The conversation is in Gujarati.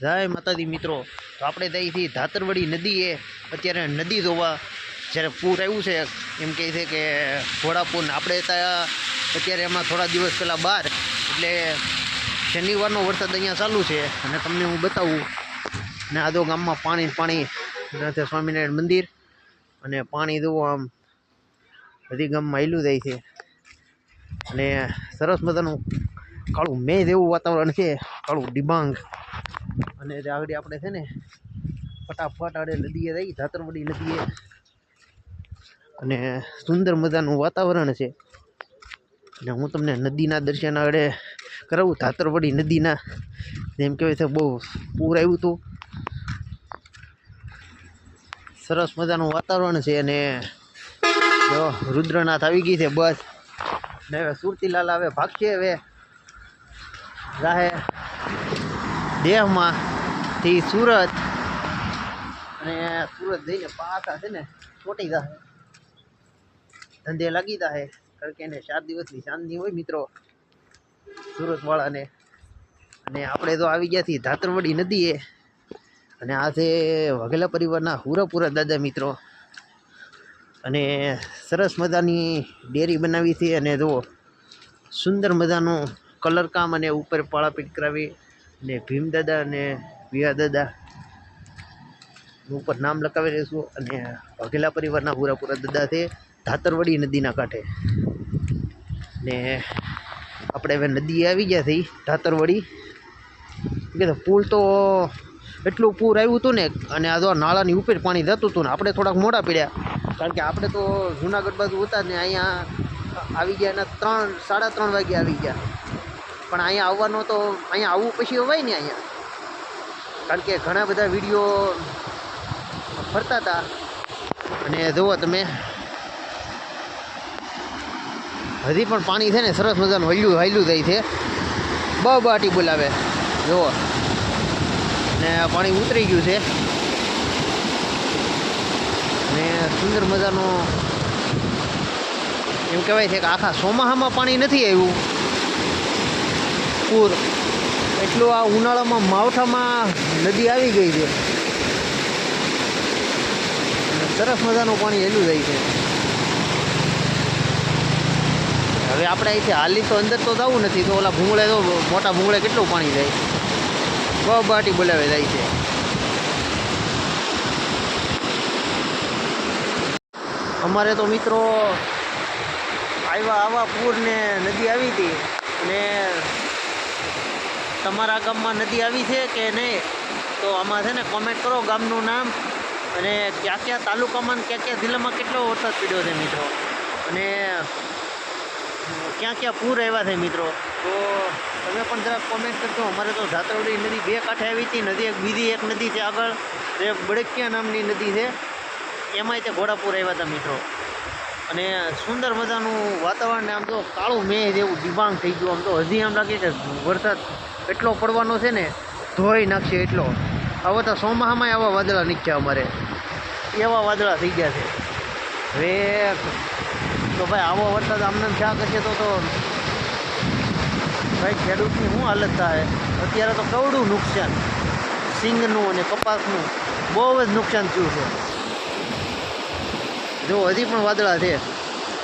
જય માતાજી મિત્રો. તો આપણે ત્યાંથી ધાતરવડી નદી એ અત્યારે નદી ધોવા જ્યારે પૂર આવ્યું છે, એમ કહે છે કે ઘોડાપુર. આપણે ત્યાં અત્યારે એમાં થોડા દિવસ પહેલાં બહાર, એટલે શનિવારનો વરસાદ અહીંયા ચાલુ છે. અને તમને હું બતાવું, ને આદો ગામમાં પાણી પાણી સ્વામિનારાયણ મંદિર અને પાણી જુઓ આમ બધી ગામમાં હેલું જાય છે. અને સરસ મજાનું કાળું મેં જેવું વાતાવરણ છે, કાળું ડિબાંગ. અને આગળ આપણે છે ને ફટાફટ આડે નદીએ જઈ, ધાતરવડી નદીએ. અને સુંદર મજાનું વાતાવરણ છે. અને હું તમને નદીના દર્શન આગળ કરાવું, ધાતરવડી નદીના. જેમ કહેવાય છે, બહુ પૂર આવ્યું હતું. સરસ મજાનું વાતાવરણ છે અને જો રુદ્રનાથ આવી ગઈ છે બસ. ને હવે સુરતીલાલ આવે, ભાગશે હવે. રાહે દેહમાં થી સુરત. અને સુરત જઈને પાછા છે ને ચોટી જશે ધંધે લાગી જશે કારણ કે એને ચાર દિવસની શાંતિ હોય મિત્રો. સુરતવાળાને. અને આપણે તો આવી ગયા છીએ ધાતરવડી નદીએ. અને આ છે વાઘેલા પરિવારના હુરાપુરા દાદા મિત્રો. અને સરસ મજાની ડેરી બનાવી છે અને જુઓ સુંદર મજાનું કલર કામ અને ઉપર પાળાપીટ કરાવી ને ભીમ દાદા અને વિયા દાદા. ઉપર નામ લખાવી દઈશું અને વાઘેલા પરિવારના પૂરા પૂરા દાદા છે, ધાતરવડી નદીના કાંઠે. ને આપણે હવે નદી આવી ગયા થઈ ધાતરવડી. કે પુલ તો એટલું પૂર આવ્યું હતું ને, અને આ જો નાળાની ઉપર પાણી જતું હતું ને, આપણે થોડાક મોડા પડ્યા. કારણ કે આપણે તો જુનાગઢ બાજુ હતા ને, અહીંયા આવી ગયા એના ત્રણ, સાડા ત્રણ વાગે આવી ગયા. પણ અહીંયા આવવાનો તો અહીંયા આવવું પછી અવાય ને અહીંયા. કારણ કે ઘણા બધા વીડિયો ફરતા હતા. અને જુઓ તમે. હજી પણ પાણી છે ને સરસ મજાનું હલ્યું હાલ્યું જાય છે. બ બાટી બોલાવે. જુઓ. ને પાણી ઉતરી ગયું છે. ને સુંદર મજાનો એમ કહેવાય છે કે આખા ચોમાહામાં પાણી નથી આવ્યું. પૂર. એટલું આ ઉનાળામાં માવઠામાં નદી આવી ગઈ છે. સરસ મજાનું પાણી હેલું જાય છે. હવે આપણે અહીંથી હાલી તો અંદર તો જવું નથી, તો ઓલા ભૂંગળે તો મોટા ભૂંગળે કેટલું પાણી જાય? બાટી બોલાવે જાય છે. અમારે તો મિત્રો આવ્યા આવા પૂરને નદી આવી હતી. અને તમારા ગામમાં નદી આવી છે કે નહીં? તો આમાં છે ને કોમેન્ટ કરો ગામનું નામ અને કયા કયા તાલુકામાં ને કયા કયા જિલ્લામાં કેટલો વરસાદ પડ્યો છે મિત્રો? અને ક્યાં ક્યાં પૂર આવ્યા છે મિત્રો? તો તમે પણ જરાક કોમેન્ટ કરજો. અમારે તો ધાતરવડી નદી બે કાંઠે આવી હતી. નદી એક બીજી એક નદી છે આગળ. જે બળકિયા નામની નદી છે. એમાંય તે ઘોડાપુર આવ્યા હતા મિત્રો. અને સુંદર મજાનું વાતાવરણ આમ તો કાળું મેં જેવું દિબાંગ થઈ ગયું. આમ તો હજી આમ લાગે કે વરસાદ એટલો પડવાનો છે ને, ધોઈ નાખશે એટલો. હવે તો ચોમાસામાં આવા વાદળા નીકળ્યા અમારે. એવા વાદળા થઈ ગયા છે. હવે તો ભાઈ આવો વરસાદ આમને ક્યાં કરશે તો તો ભાઈ ખેડૂતની શું હાલત થાય? અત્યારે તો કવડું નુકસાન. સિંગનું અને કપાસનું બહુ જ નુકસાન થયું છે. જો હજી પણ વાદળા છે.